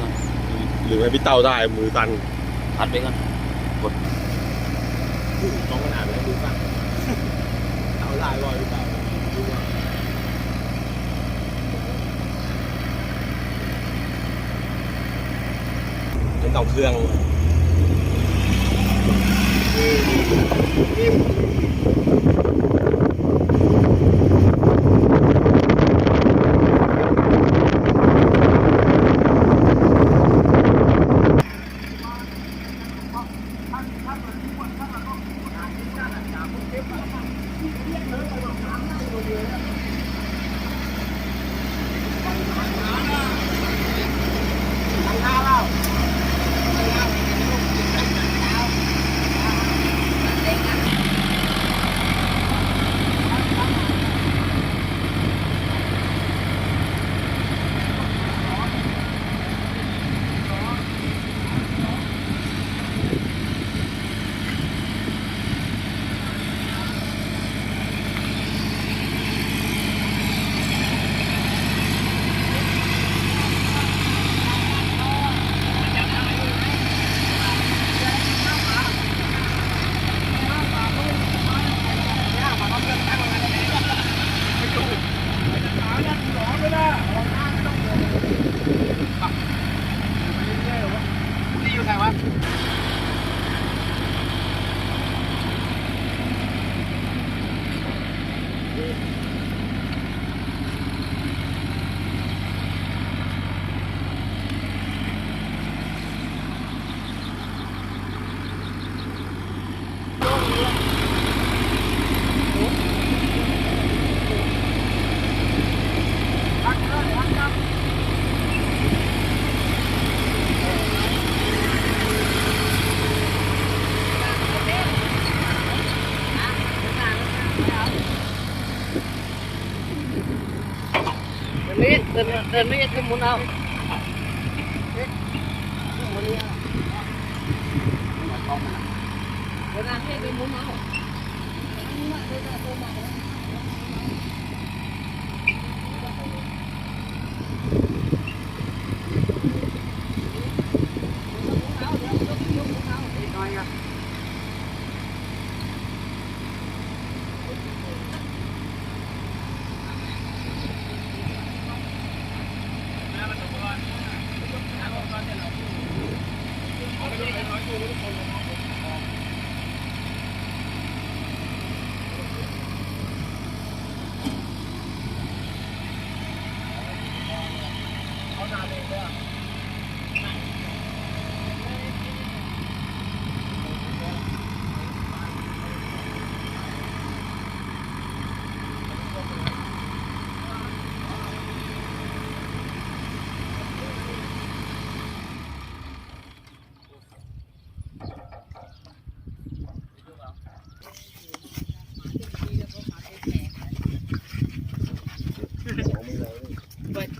ก่อนหรือให้พี่เต้าได้มือตันพัดไปก่อนกดต้องขนาดแล้วมือตันเต้าได้รอยพี่เต้าเป็นเต่าเครื่อง นี่ เดินไม่เดินเดินไม่ขึ้น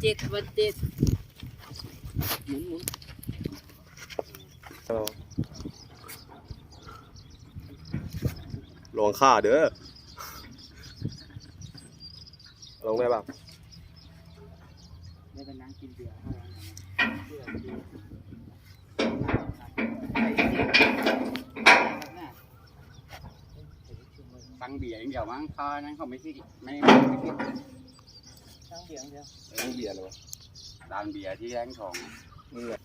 มุนเอาเดินให้ไปมุนเอาบัดเจ็ดบัดเจ็ดหมุนหมุนลองค่าเด้อลองได้ป่ะไม่เป็นนั่งกินเบียร์ฟังเบียร์อย่างเดียวมั้งพอนั้นเขาไม่คิดไม่ไม่คิด ฟังเบียร์อย่างเดียวต้องเบียร์เลยวะร้านเบียร์ที่แรงทองนี่แหละ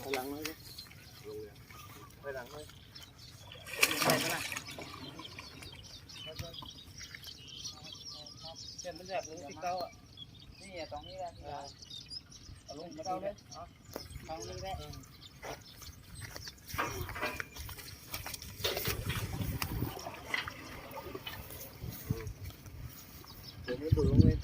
ไปหลังเลยไปหลังเลยไปไหมล่ะเป็นมันแบบนี้ที่เก้าอะนี่ตรงนี้แหละเอาลงมาเก้าเลยตรงนี้แหละ เดี๋ยวไม่ดูลงเลย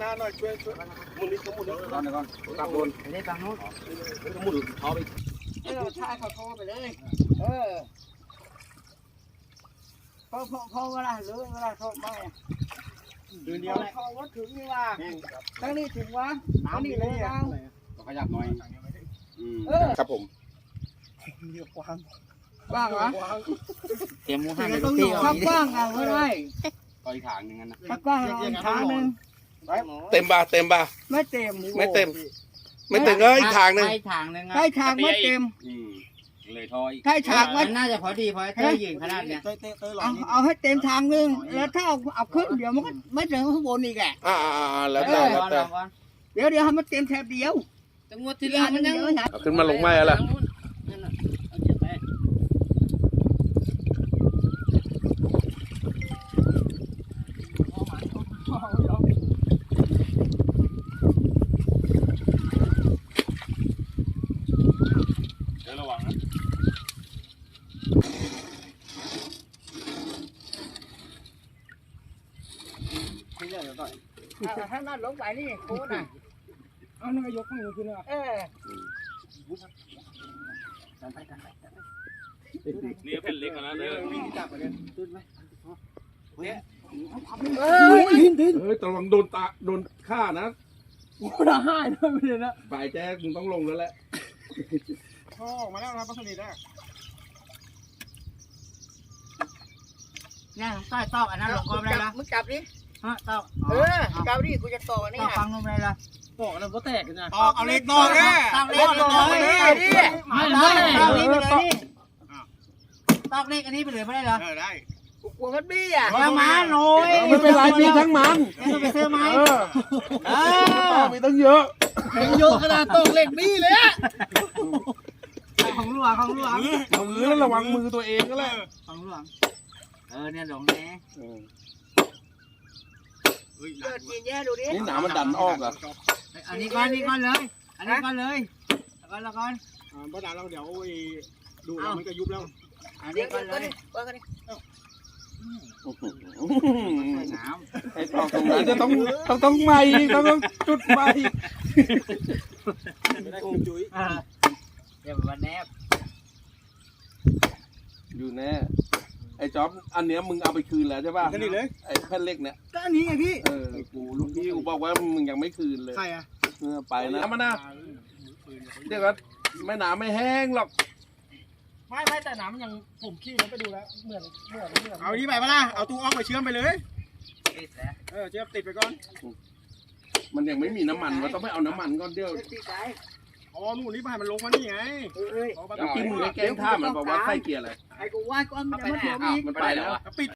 หน้าหน่อยช่วยช่วยมุนนิดก็มุนนิดก่อนก่อนกลับนไปได้ฟังนู้นมุนเท้าไปเออชายเขาโทรไปเลยเออพอพอพอเวลาหรือเวลาโทรมาดืเดียยววเขาวัดถึงนี่ว่าทั้งนี้ถึงวะทั้งนี้เลยนะก็ขยับหน่อยอืมเออครับผมว่างวะเตรียมมูหันต้องอยู่ข้างกว้างเอาไม่ได้ต่อยขางหนึ่งกันนะข้างกว้างเราอีกทางหนึ่ง เต็มบ่าเต็มบ่า ไม่เต็มไม่เต็ม ไม่เต็มก็อีกทางหนึ่งใช่ทางหนึ่งใช่ฉากไม่เต็มอืมเลยทอยใช่ฉากไม่มันน่าจะพอดีพอเธอยืนขนาดเนี้ยเอาเอาให้เต็มทางหนึ่งแล้วถ้าเอาเอาขึ้นเดี๋ยวมันก็ไม่ถึงข้างบนอีกแหละอ่าอ่าแล้วแต่ลแล้วองแต่ก่อนเดี๋ยวเดี๋ยวให้มันเต็มแถบเดียวจังหวะที่แล้วมันยัง เอาขึ้นมาลงไม้แล้วนั่นน่ะเอาเจ็บไป เดี๋ยวระวังนะ เอาถ้านั่นลงไปนี่โค้ดอะเอานั่นก็ยกข้างมือขึ้นเลยเออนี่แผ่นเล็กนะเดี๋ยววิ่งจับไปเลยเออเฮ้ยตะวังโดนตาโดนฆ่านะกูด่าให้ด้วยไม่ได้นะฝ่ายแจ๊มึงต้องลงแล้วแหละพ่อออกมาแล้วนะพัสดุได้เนี่ยใต้ตอกอันนั้นลงก้อนได้ละมึงจับดิ ฮะตอกเออจับดิกูจะต่ออันตนี้อกนะฟังลงได้ละบอกแล้วก็แตกกันนะออกเอาเล็กน้อยแน่ตอกเล็เล็กกต่อเลไปยนี่ดิไม่ได้ตอกนี้ไปเลยนี่ตอกเล็กอันนี้ไปเลยไม่ได้เหรอเออได้กูกลัวมันบี้อะเอามาหน่อยไม่เป็นไรมีทั้งมันเดี๋ยวไปซื้อไหมเออเออมีตั้งเยอะโยกขนาดตกเหล็กบี้เลยอะของหลวงของหลวงมือแล้วระวังมือตัวเองก็แล้วของหลวงเออเนี่ยหลงแน่ เปิดจีนแย่ดูดินี่หนามันดันออกเหรออันนี้ก้อนนี้ก้อนเลย อันนี้ก้อนเลยก้อนละก้อนป้าดาเราเดี๋ยวดูแล้วมันก็ยุบแล้วอันเดี๋นี้ยวก้อนเลยเปิดกันดิน้ไอ้ตอกตรงนั้นจะต้องต้องต้องใหม่ต้องต้องจุดใหม่ไม่ได้คงจุ้ยำเออเดี๋ยวมันแนบอยู่แน่ไอ้ จ๊อบอันเนี้ยมึงเอาไปคืนแล้วใช่ป่ะแค่นี้เลย ไอ้แผ่นเล็กเนี่ยก็อันนี้ไงพี่ เออกูลูกพี่กูบอกว่ามึงยังไม่คืนเลยใครอะเออไปนะมานะเดี๋ยวก็แม่หนาไม่แห้งหรอกไม่ไม่แต่น้ำมันยังผมขี้แล้วไปดูแล้วเหมือนเหมือนเหมือนเอานี้ไปปะล่ะเอาตู้ออกไปเชื่อมไปเลยติดแล้วเออเชื่อมติดไปก่อน มันยังไม่มีน้ำมันมันต้องไปเอาน้ำมันก่อนเดี๋ยวตีใจ อ๋อนู่นนี่ไปมันลงมานี่ไงเอ้ยเอาไปเมื่อกี้มึงไอ้แกล้งท่ามันบอกว่าใส่เกียร์อะไร ไอ้กูว่าก็มันจะมาถ่วงอ้าวอีก มันไปแล้วอะ ปิด